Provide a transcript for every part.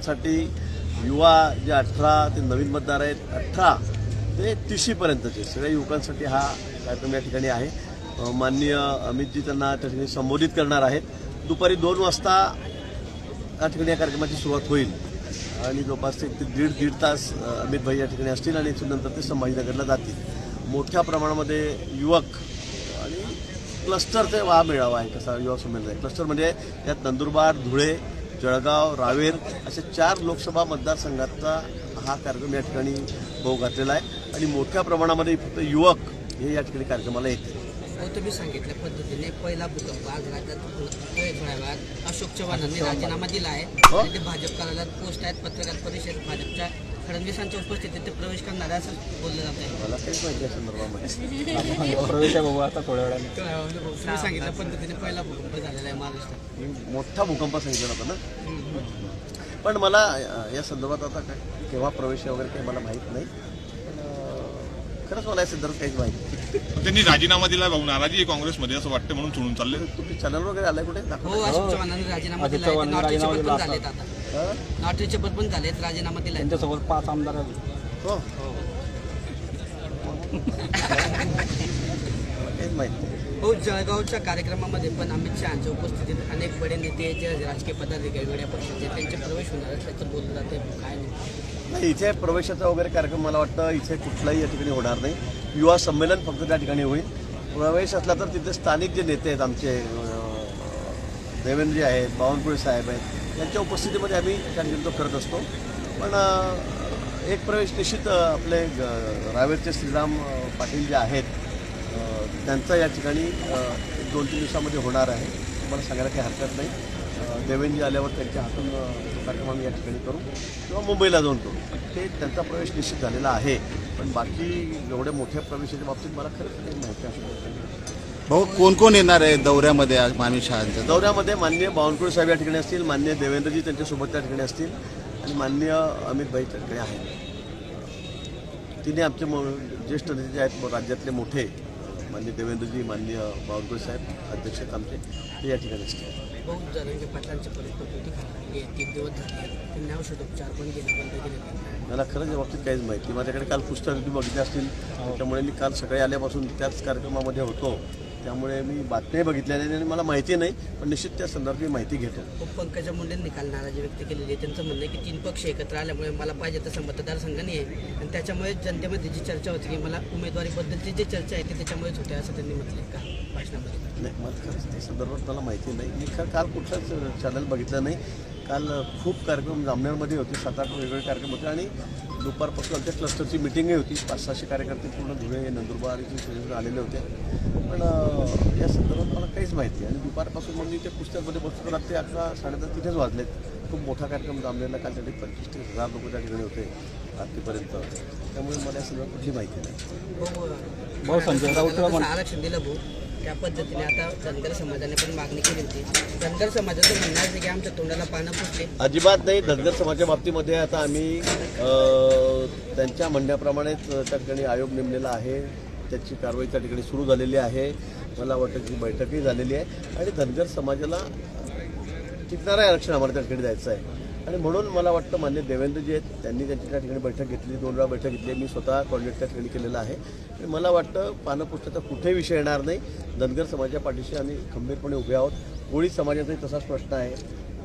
मतदारांसाठी युवा जे अठरा ते नवीन मतदार आहेत अठरा ते तिशीपर्यंतचे सगळ्या युवकांसाठी हा कार्यक्रम या ठिकाणी आहे. माननीय अमितजी त्यांना त्या ठिकाणी संबोधित करणार आहेत. दुपारी दोन वाजता या ठिकाणी या कार्यक्रमाची सुरुवात होईल. आणि जवळपास एक ते दीड दीड तास अमित भाई या ठिकाणी असतील आणि नंतर ते संभाजीनगरला जातील. मोठ्या प्रमाणामध्ये युवक आणि क्लस्टरचा हा मेळावा आहे कसा युवा संमेलन आहे. क्लस्टर म्हणजे यात नंदुरबार धुळे जळगाव रावेर अशा चार लोकसभा मतदारसंघाचा हा कार्यक्रम या ठिकाणी भाऊ घातलेला आहे. आणि मोठ्या प्रमाणामध्ये फक्त युवक हे या ठिकाणी कार्यक्रमाला येतील. हो तुम्ही सांगितल्या पद्धतीने पहिला भूकंप आज राज्यात अशोक चव्हाणांनी राजीनामा दिला आहे. हो. ते भाजप कार्यालयात पोस्ट आहेत. पत्रकार परिषद भाजपच्या फडणवीसांच्या उपस्थितीत ते प्रवेश करणार आहे असं बोललं जात आहे मला काहीच माहिती या संदर्भामध्ये. प्रवेश आहे बाबा आता थोड्या वेळाने. तुम्ही सांगितल्या पद्धतीने पहिला भूकंप झालेला आहे महाराष्ट्रात. मी मोठा भूकंप सांगितला होता ना. पण मला अ, या संदर्भात आता काय केव्हा प्रवेश आहे वगैरे काही मला माहीत नाही. खरंच मला संदर्भात काहीच माहिती. त्यांनी राजीनामा दिला भाऊ नाराजी आहे काँग्रेसमध्ये असं वाटतं म्हणून सोडून चालले. तुम्ही चॅनल वगैरे आलाय कुठे? दाखवा. हो अशोक चव्हाणांनी राजीनामा अजित दिला आहे चव्हाणांनी नॉटरीचे राजीनामा पण दिला झालेत आता हा? नॉटरीचे पण झालेत राजीनामा दिला त्यांच्यासोबत पाच आमदार आहेत. हो. काहीच माहीत नाही. हो जळगावच्या कार्यक्रमामध्ये पण अमित शहाच्या उपस्थितीत अनेक बडे नेते जे राजकीय पदाधिकारी वेगळ्या पक्षाचे त्यांचे प्रवेश होणार असल्याचं बोललं जाते काय नाही. नाही इथे प्रवेशाचा वगैरे कार्यक्रम मला वाटतं इथे कुठलाही या ठिकाणी होणार नाही. युवा संमेलन फक्त त्या ठिकाणी होईल. प्रवेश असला तर तिथे स्थानिक जे नेते आहेत आमचे देवेंद्रजी आहेत बावनकुळे साहेब आहेत यांच्या उपस्थितीमध्ये आम्ही त्या ठिकाणी तो करत असतो. पण एक प्रवेश निश्चित आपले रावेरचे श्रीराम पाटील जे आहेत त्यांचा या ठिकाणी दोन तीन दिवसामध्ये होणार आहे. तुम्हाला सांगायला काही हरकत नाही. देवेंद्रजी आल्यावर त्यांच्या हातून कार्यक्रम आम्ही या ठिकाणी करू. किंवा मुंबईला जाऊन करू. ते त्यांचा प्रवेश निश्चित झालेला आहे. पण बाकी एवढ्या मोठ्या प्रवेशाच्या बाबतीत मला खरंच काही माहिती असू भाऊ कोण कोण येणार आहे दौऱ्यामध्ये आज मामी शहाच्या? दौऱ्यामध्ये माननीय बावनकुळे साहेब या ठिकाणी असतील माननीय देवेंद्रजी त्यांच्यासोबत त्या ठिकाणी असतील आणि माननीय अमित भाई त्या ठिकाणी आहेत. तिने आमचे ज्येष्ठ नेते जे आहेत राज्यातले मोठे. माननीय देवेंद्रजी माननीय बावनकुळे साहेब अध्यक्ष आमचे ते या ठिकाणी असतील. बहुत पाटलांची परिस्थिती खाली तीन दिवस झाले त्यांनी औषधोपचार पण केले बंद केले. मला खरंच या बाबतीत काहीच माहिती. माझ्याकडे काल पुस्तक बघितले असतील. त्यामुळे मी काल सकाळी आल्यापासून त्याच कार्यक्रमामध्ये होतो. त्यामुळे मी बातम्याही बघितल्या नाही आणि मला माहिती नाही पण निश्चित त्या संदर्भात मी माहिती घेतो खूप पंकजा मुंडेंनी काल नाराजी व्यक्त केलेली आहे त्यांचं म्हणणं आहे की तीन पक्ष एकत्र आल्यामुळे मला पाहिजे तसं मतदारसंघ नाही आहे. आणि त्याच्यामुळे जनतेमध्ये जी चर्चा होती की मला उमेदवारीबद्दलची जी चर्चा आहे ती त्याच्यामुळेच होते असं त्यांनी म्हटलं का भाषणामध्ये? नाही मला खरंच त्या संदर्भात मला माहिती नाही. मी खरं काल कुठलाच चॅनल बघितलं नाही. काल खूप कार्यक्रम जामनेरमध्ये होते सात आठ वेगवेगळे कार्यक्रम होते आणि दुपारपासून आमच्या क्लस्टरची मिटिंगही होती. पाच सहाशे कार्यकर्ते पूर्ण धुळे नंदुरबार इथे सगळीकडे आलेले होते. पण या संदर्भात मला काहीच माहिती आणि दुपारपासून मग मी ते पुस्तकमध्ये बसतो रात्री अकरा साडेदहा तिथेच वाजलेत. खूप मोठा कार्यक्रम जामनेरला काल त्यासाठी पंचवीस तीस हजार लोक त्या ठिकाणी होते रात्रीपर्यंत. त्यामुळे मला या संदर्भात कुठली माहिती नाही. भाऊ आरक्षण दिलं भाऊ. त्या पद्धतीने आता धनगर समाजाने पण मागणी केली होती. धनगर समाजाचं म्हणणं आहे की आमच्या तोंडाला पानं पुसले. अजिबात नाही. धनगर समाजाच्या बाबतीमध्ये आता आम्ही अ, त्यांच्या म्हणण्याप्रमाणेच त्या ठिकाणी आयोग नेमलेला आहे. त्याची कारवाई त्या ठिकाणी सुरू झालेली आहे. मला वाटतं की बैठकही झालेली आहे. आणि धनगर समाजाला टिकणारं आरक्षण आम्हाला त्या ठिकाणी द्यायचं आहे. आणि म्हणून मला वाटतं मान्य देवेंद्रजी आहेत त्यांनी त्यांची त्या ठिकाणी बैठक घेतली दोन वेळा बैठक घेतली. मी स्वतः कॉर्डिनेट त्या ठिकाणी केलेलं आहे. आणि मला वाटतं पानपुष्टाचा कुठेही विषय येणार नाही. धनगर समाजाच्या पाठीशी आम्ही खंबीरपणे उभे आहोत. कोळी समाजाचाही तसाच प्रश्न आहे.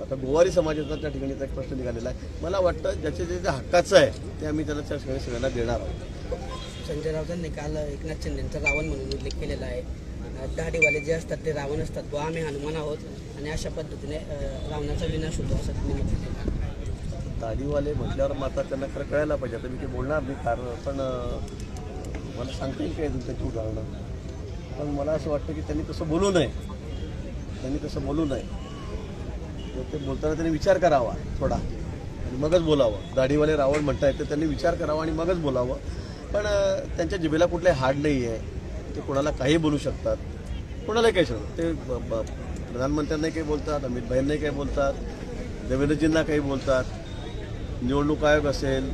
आता गोवारी समाजाचा त्या ठिकाणी एक प्रश्न निघालेला आहे. मला वाटतं ज्याचे जे जे हक्काचं आहे ते आम्ही त्याला त्या ठिकाणी सगळ्यांना देणार आहोत. संजय राऊतांनी काल एकनाथ शिंदेचा रावण म्हणून उल्लेख केलेला आहे. दाढीवाले जे असतात ते रावण असतात. व आम्ही हनुमान आहोत. आणि अशा पद्धतीने रावणाचा विनाश होतो असं त्यांनी म्हटलं. आहे दाढीवाले म्हटल्यावर मात्र त्यांना खरं कळायला पाहिजे. आता मी ते बोलणार नाही कारण पण मला सांगता येईल काय त्याची उदाहरणं? पण मला असं वाटतं की त्यांनी तसं बोलू नये. त्यांनी तसं बोलू नये. ते बोलताना त्यांनी विचार करावा थोडा आणि मगच बोलावं. दाढीवाले रावण म्हणतायत तर त्यांनी विचार करावा आणि मगच बोलावं. पण त्यांच्या जिभेला कुठलाही हाड नाही आहे ते कोणाला काही बोलू शकतात. कोणालाही काही शकतात ते ब- ब- प्रधानमंत्र्यांनाही काही बोलतात अमित भाईंनाही काही बोलतात देवेंद्रजींना काही बोलतात. निवडणूक आयोग असेल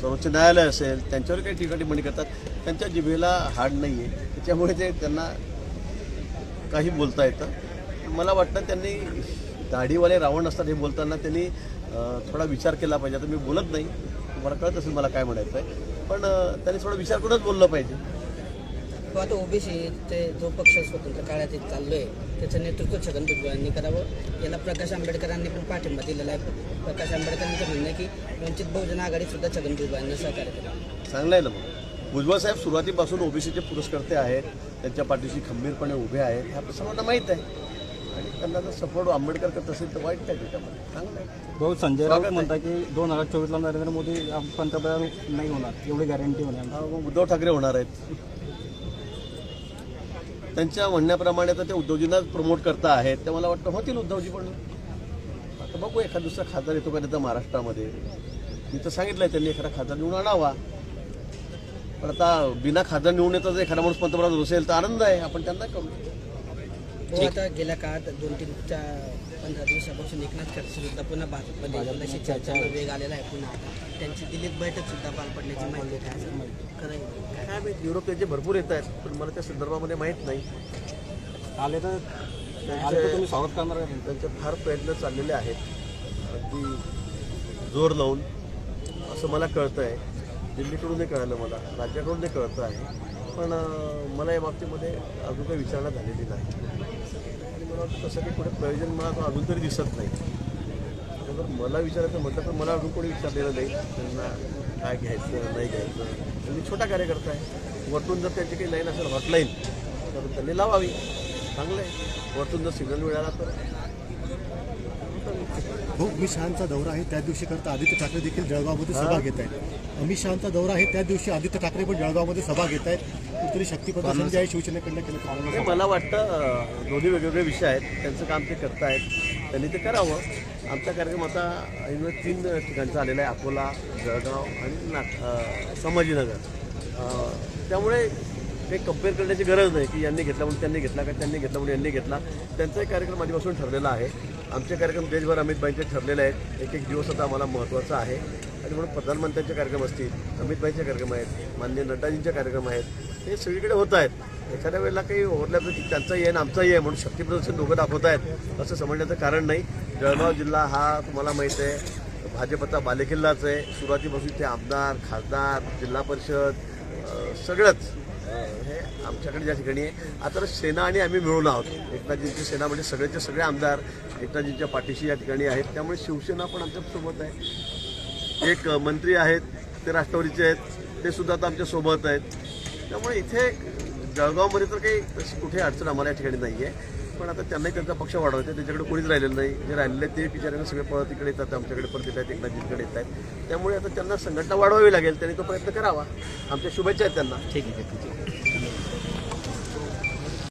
सर्वोच्च न्यायालय असेल त्यांच्यावर काही ठिकाणी टिप्पणी करतात. त्यांच्या जिभेला हाड नाही आहे त्याच्यामुळे ते त्यांना काही बोलता येतं. मला वाटतं त्यांनी दाढीवाले रावण असतात हे बोलताना त्यांनी थोडा विचार केला पाहिजे. आता मी बोलत नाही. तुम्हाला कळत असेल मला काय म्हणायचं आहे पण त्यांनी थोडा विचार करूनच बोललं पाहिजे. तो आता ओबीसीचे जो पक्ष स्वतंत्र काळात एक चाललोय त्याचं नेतृत्व छगन भुजबळ यांनी करावं. याला प्रकाश आंबेडकरांनी पण पाठिंबा दिलेला आहे. प्रकाश आंबेडकरांचं म्हणणं आहे की वंचित बहुजन आघाडी सुद्धा छगन भुजबळ यांना सहकार्य करावं. चांगलं आहे ना मग. भुजबळ साहेब सुरुवातीपासून ओबीसीचे पुरस्कर्ते आहेत. त्यांच्या पाठीशी खंबीरपणे उभे आहेत. हे आपल्या सर्वांना माहीत आहे. आणि त्यांना जर सपोर्ट आंबेडकर करत असेल तर वाईट काय त्याच्यामध्ये? चांगलं आहे भाऊ संजय राऊत आहे. म्हणतात की दोन हजार चोवीसला नरेंद्र मोदी पंतप्रधान नाही होणार. एवढी गॅरंटी होणार. हा, मग उद्धव ठाकरे होणार आहेत. त्यांच्या म्हणण्याप्रमाणे तर ते उद्धवजींनाच प्रमोट करता आहेत. ते मला वाटतं होतील उद्धवजी पण. आता बघू एखादा दुसरा खासदार येतो का तर महाराष्ट्रामध्ये. मी तर सांगितलंय त्यांनी एखादा खासदार निवडून आणावा. पण आता बिना खासदार निवडून येतं जर एखादा माणूस पंतप्रधान असेल तर आनंद आहे. आपण त्यांना करू. हो, आता गेल्या काळात दोन तीन चार पंधरा दिवसापासून एकनाथ खडसे सुद्धा पुन्हा भाजपमध्ये अशी चर्चाला वेग आलेला आहे पुन्हा आता. त्यांची दिल्लीत बैठक सुद्धा पार पडण्याची माहिती काय असं खरं काय माहीत युरोप त्यांचे भरपूर येत आहेत पण मला त्या संदर्भामध्ये माहीत नाही. आले तर आले तर तुम्ही स्वागत करणार का त्यांचे फार प्रयत्न चाललेले आहेत. अगदी जोर लावून असं मला कळतं आहे दिल्लीकडूनही कळालं मला राज्याकडूनही कळतं आहे. पण मला या बाबतीमध्ये अजून काही विचारणा झालेली नाही. मला वाटतं तसं काही कुठे प्रयोजन मला आता अजून तरी दिसत नाही. जर मला विचारायचं म्हटलं तर मला अजून कोणी विचारलेलं नाही. त्यांना काय घ्यायचं नाही घ्यायचं. मी छोटा कार्यकर्ता आहे. वरतून जर त्यांची काही लाईन असेल हॉटलाईन तर त्यांनी लावावी. चांगलं आहे. वरतून जर सिग्नल मिळाला तर. अमित शहाचा दौरा आहे त्या दिवशी करता आदित्य ठाकरे देखील जळगावमध्ये सभा घेत आहेत अमित शहाचा दौरा आहे त्या दिवशी आदित्य ठाकरे पण जळगावमध्ये सभा घेत आहेत कुठेतरी शक्ती प्रदर्शन जे आहे शिवसेनेकडनं केलं मला वाटतं दोन्ही वेगवेगळे विषय आहेत. त्यांचं काम ते करतायत. त्यांनी ते करावं. आमचा कार्यक्रम आता ऐनवेळी तीन ठिकाणचा आलेला आहे अकोला जळगाव आणि नाग संभाजीनगर. त्यामुळे काही कंपेअर करण्याची गरज नाही की यांनी घेतला म्हणून त्यांनी घेतला का त्यांनी घेतला म्हणून यांनी घेतला. त्यांचाही कार्यक्रम आधीपासून ठरलेला आहे. आमचे कार्यक्रम देशभर अमित भाईंचे ठरलेले आहेत. एक एक दिवस आता आम्हाला महत्त्वाचा आहे. आणि म्हणून प्रधानमंत्र्यांचे कार्यक्रम असतील अमितभाईंचे कार्यक्रम आहेत माननीय नड्डाजींचे कार्यक्रम आहेत हे सगळीकडे होत आहेत. एखाद्या वेळेला काही ओव्हरलॅप की त्यांचाही आहे आणि आमचाही आहे म्हणून शक्तीप्रदर्शन दोघं दाखवत आहेत. असं समजण्याचं कारण नाही. जळगाव जिल्हा हा तुम्हाला माहीत आहे. भाजपचा बालेकिल्लाच आहे. सुरुवातीपासून ते आमदार खासदार जिल्हा परिषद सगळंच. आमच्याकडे ज्या ठिकाणी आहे. आता तर सेना आणि आम्ही मिळून आहोत. एकनाथजींची सेना म्हणजे सगळेचे सगळे आमदार एकनाथजींच्या पाठीशी या ठिकाणी आहेत. त्यामुळे शिवसेना पण आमच्यासोबत आहे. एक मंत्री आहेत ते राष्ट्रवादीचे आहेत ते सुद्धा आता आमच्यासोबत आहेत. त्यामुळे इथे जळगावमध्ये तर काही तशी कुठे अडचण आम्हाला या ठिकाणी नाही आहे पण आता त्यांनाही त्यांचा पक्ष वाढवायचा आहे. त्यांच्याकडे कोणीच राहिलेलं नाही. जे राहिलेले ते बिचाऱ्यांना सगळे परत इकडे येतात आमच्याकडे परत येत आहेत एकनाथजींकडे येत आहेत त्यामुळे आता त्यांना संघटना वाढवावी लागेल. त्यांनी तो प्रयत्न करावा. आमच्या शुभेच्छा आहेत त्यांना. ठीक आहे ठीक आहे.